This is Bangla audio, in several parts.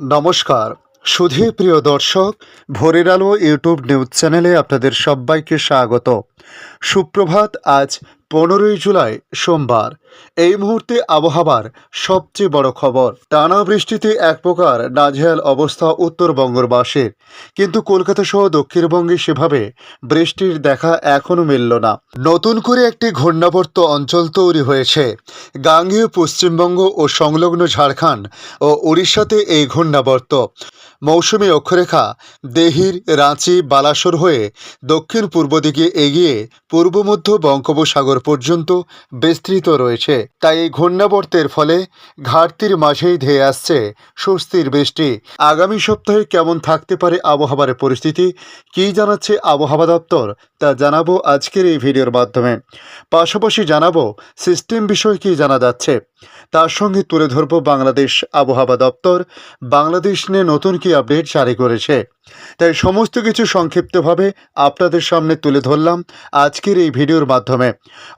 নমস্কার। সুধী প্রিয় দর্শক ভোরের আলো ইউটিউব নিউজ চ্যানেলে আপনাদের সবাইকে স্বাগত। সুপ্রভাত আজ পনেরোই জুলাই সোমবার। এই মুহূর্তে আবহাওয়ার সবচেয়ে বড় খবর, টানা বৃষ্টিতে এক প্রকার নাজেহাল অবস্থা উত্তরবঙ্গবাসীর কিন্তু কলকাতা সহ দক্ষিণবঙ্গে সেভাবে বৃষ্টির দেখা এখনও মিলল না। নতুন করে একটি ঘূর্ণাবর্ত অঞ্চল তৈরি হয়েছে। গাঙ্গেয় পশ্চিমবঙ্গ ও সংলগ্ন ঝাড়খণ্ড ও উড়িষ্যাতে এই ঘূর্ণাবর্ত। মৌসুমী অক্ষরেখা দেহির, রাঁচি, বালাসোর হয়ে দক্ষিণ পূর্ব দিকে এগিয়ে পূর্ব মধ্য বঙ্গোপসাগর পর্যন্ত বিস্তৃত রয়েছে। তাই এই ঘূর্ণাবর্তের ফলে ঘাটতির মাঝেই ধেয়ে আসছে স্বস্তির বৃষ্টি। আগামী সপ্তাহে কেমন থাকতে পারে আবহাওয়ার পরিস্থিতি, কি জানাচ্ছে আবহাওয়া দপ্তর, তা জানাব আজকের এই ভিডিওর মাধ্যমে। পাশাপাশি জানাব সিস্টেম বিষয়ে কি জানা যাচ্ছে। তার সঙ্গে তুলে ধরব বাংলাদেশ আবহাওয়া দপ্তর। বাংলাদেশ নিয়ে নতুন কি আপডেট জারি করেছে? তাই সমস্ত কিছু সংক্ষিপ্তভাবে আপনাদের সামনে তুলে ধরলাম আজকের এই ভিডিওর মাধ্যমে।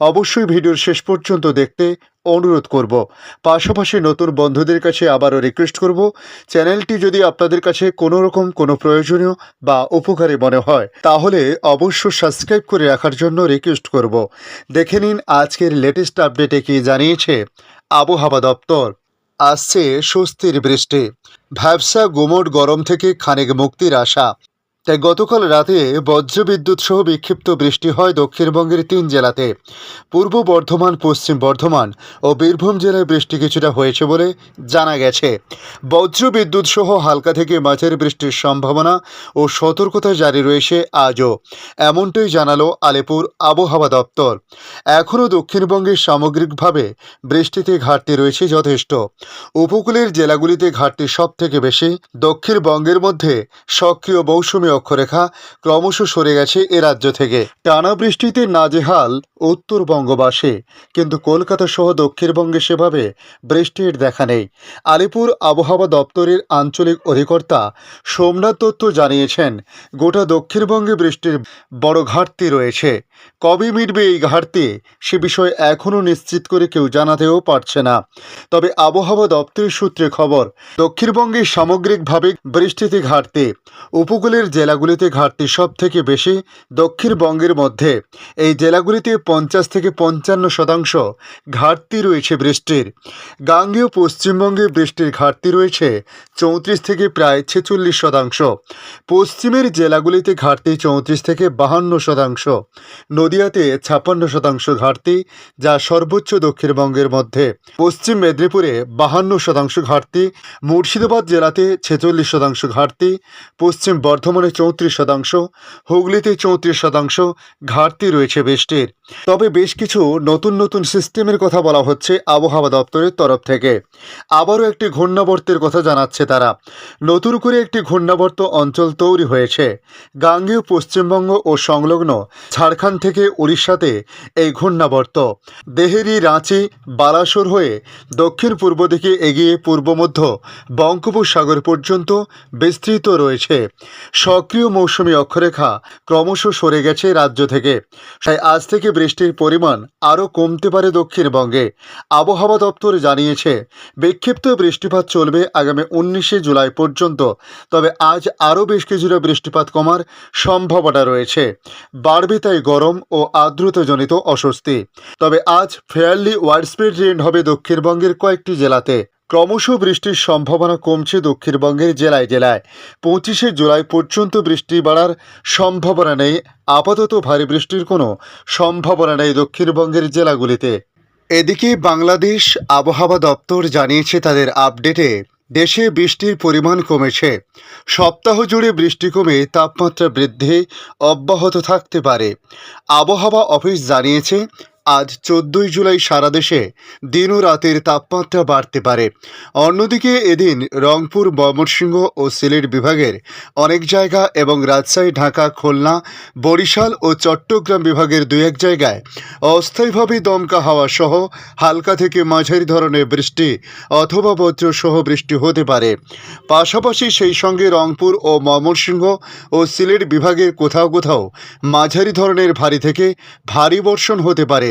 অবশ্যই ভিডিওর শেষ পর্যন্ত দেখতে অনুরোধ করব। পাশাপাশি নতুন বন্ধুদের কাছে আবারও রিকোয়েস্ট করব, চ্যানেলটি যদি আপনাদের কাছে কোনো রকম কোনো প্রয়োজনীয় বা উপকারী মনে হয়, তাহলে অবশ্য সাবস্ক্রাইব করে রাখার জন্য রিকোয়েস্ট করব। দেখে নিন আজকের লেটেস্ট আপডেটে কি জানিয়েছে আবহাওয়া দপ্তর। আসছে স্বস্তির বৃষ্টি। ভ্যাবসা গুমোট গরম থেকে খানিক মুক্তির আশা। তাই গতকাল রাতে বজ্রবিদ্যুৎ সহ বিক্ষিপ্ত বৃষ্টি হয় দক্ষিণবঙ্গের তিন জেলাতে। পূর্ব বর্ধমান, পশ্চিম বর্ধমান ও বীরভূম জেলায় বৃষ্টি কিছুটা হয়েছে বলে জানা গেছে। বজ্রবিদ্যুৎ সহ হালকা থেকে মাঝের বৃষ্টির সম্ভাবনা ও সতর্কতা জারি রয়েছে আজও, এমনটাই জানালো আলিপুর আবহাওয়া দপ্তর। এখনও দক্ষিণবঙ্গে সামগ্রিকভাবে বৃষ্টিতে ঘাটতি রয়েছে যথেষ্ট। উপকূলের জেলাগুলিতে ঘাটতি সব থেকে বেশি। দক্ষিণবঙ্গের মধ্যে সক্রিয় মৌসুমী অক্ষরেখা ক্রমশ সরে গেছে এ রাজ্য থেকে। টানা বৃষ্টিতে নাজেহাল উত্তরবঙ্গবাসী কিন্তু কলকাতা সহ দক্ষিণবঙ্গে সেভাবে বৃষ্টির দেখা নেই। আলিপুর আবহাওয়া দপ্তরের আঞ্চলিক অধিকর্তা সোমনাথ দত্ত জানিয়েছেন, গোটা দক্ষিণবঙ্গে বৃষ্টির বড় ঘাটতি রয়েছে। কবে মিটবে এই ঘাটতি সে বিষয়ে এখনও নিশ্চিত করে কেউ জানাতেও পারছে না। তবে আবহাওয়া দপ্তরের সূত্রে খবর দক্ষিণবঙ্গে সামগ্রিকভাবে বৃষ্টিতে ঘাটতি। উপকূলের জেলাগুলিতে ঘাটতি সব থেকে বেশি দক্ষিণবঙ্গের মধ্যে। এই জেলাগুলিতে পঞ্চাশ থেকে পঞ্চান্ন শতাংশ ঘাটতি রয়েছে বৃষ্টির। গাঙ্গেয় পশ্চিমবঙ্গে বৃষ্টির ঘাটতি রয়েছে চৌত্রিশ থেকে প্রায় ছেচল্লিশ শতাংশ। পশ্চিমের জেলাগুলিতে ঘাটতি চৌত্রিশ থেকে বাহান্ন শতাংশ। নদিয়াতে ছাপ্পান্ন শতাংশ ঘাটতি, যা সর্বোচ্চ দক্ষিণবঙ্গের মধ্যে। পশ্চিম মেদিনীপুরে বাহান্ন শতাংশ ঘাটতি, মুর্শিদাবাদ জেলাতে ছেচল্লিশ শতাংশ ঘাটতি, পশ্চিম বর্ধমানে চৌত্রিশ শতাংশ, হুগলিতে চৌত্রিশ শতাংশ, ঘাটতি রয়েছে বৃষ্টির তবে বেশ কিছু নতুন নতুন সিস্টেমের কথা বলা হচ্ছে আবহাওয়া দপ্তরের তরফ থেকে। আবারও একটি ঘূর্ণাবর্তের কথা জানাচ্ছে তারা। নতুন করে একটি ঘূর্ণাবর্ত অঞ্চল তৈরি হয়েছে। গাঙ্গেয়, পশ্চিমবঙ্গ ও সংলগ্ন ঝাড়খণ্ড থেকে উড়িষ্যাতে এই ঘূর্ণাবর্ত। দেহেরি, রাঁচি, বালাসোর হয়ে দক্ষিণ পূর্ব দিকে এগিয়ে পূর্ব মধ্য বঙ্গোপসাগর পর্যন্ত বিস্তৃত রয়েছে। সক্রিয় মৌসুমী অক্ষরেখা ক্রমশ সরে গেছে রাজ্য থেকে। তাই আজ থেকে বৃষ্টির পরিমাণ আরও কমতে পারে দক্ষিণবঙ্গে। আবহাওয়া দপ্তর জানিয়েছে, বিক্ষিপ্ত বৃষ্টিপাত চলবে আগামী উনিশে জুলাই পর্যন্ত, তবে আজ আরও বেশ কিছুটা বৃষ্টিপাত কমার সম্ভাবনা রয়েছে। বাড়বে তাই গরম ও আর্দ্রতাজনিত অস্বস্তি। তবে আজ ফেয়ারলি ওয়াইড ওয়াইডস্প্রেড রেন হবে দক্ষিণবঙ্গের কয়েকটি জেলাতে। ক্রমশ বৃষ্টির সম্ভাবনা কমছে দক্ষিণবঙ্গের জেলায় জেলায়। পঁচিশে জুলাই পর্যন্ত বৃষ্টি বাড়ার সম্ভাবনা নেই। আপাতত ভারী বৃষ্টির কোনো সম্ভাবনা নেই দক্ষিণবঙ্গের জেলাগুলিতে। এদিকে বাংলাদেশ আবহাওয়া দপ্তর জানিয়েছে তাদের আপডেটে, দেশে বৃষ্টির পরিমাণ কমেছে। সপ্তাহ জুড়ে বৃষ্টি কমে তাপমাত্রা বৃদ্ধি অব্যাহত থাকতে পারে। আবহাওয়া অফিস জানিয়েছে আজ চোদ্দই জুলাই সারা দেশে দিন ও রাতের তাপমাত্রা বাড়তে পারে। অন্যদিকে এদিন রংপুর, ময়মনসিংহ ও সিলেট বিভাগের অনেক জায়গা এবং রাজশাহী, ঢাকা, খুলনা, বরিশাল ও চট্টগ্রাম বিভাগের দু এক জায়গায় অস্থায়ীভাবে দমকা হাওয়া সহ হালকা থেকে মাঝারি ধরনের বৃষ্টি অথবা বজ্র সহ বৃষ্টি হতে পারে। পাশাপাশি সেই সঙ্গে রংপুর ও ময়মনসিংহ ও সিলেট বিভাগের কোথাও কোথাও মাঝারি ধরনের ভারী থেকে ভারী বর্ষণ হতে পারে।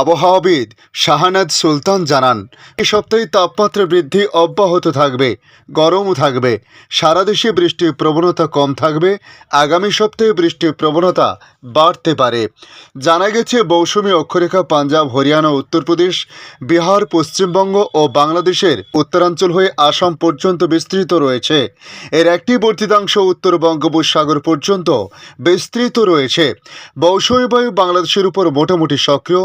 আবহাওয়াবিদ শাহানাদ সুলতান জানান এ সপ্তাহে তাপমাত্রা বৃদ্ধি অব্যাহত থাকবে, গরমও থাকবে। সারা দেশে বৃষ্টির প্রবণতা কম থাকবে। আগামী সপ্তাহে বৃষ্টির প্রবণতা বাড়তে পারে। জানা গেছে, মৌসুমী অক্ষরেখা পাঞ্জাব, হরিয়ানা, উত্তরপ্রদেশ, বিহার, পশ্চিমবঙ্গ ও বাংলাদেশের উত্তরাঞ্চল হয়ে আসাম পর্যন্ত বিস্তৃত রয়েছে। এর একটি বর্ধিতাংশ উত্তর বঙ্গোপসাগর পর্যন্ত বিস্তৃত রয়েছে। মৌসুমী বায়ু বাংলাদেশের উপর মোটামুটি সক্রিয়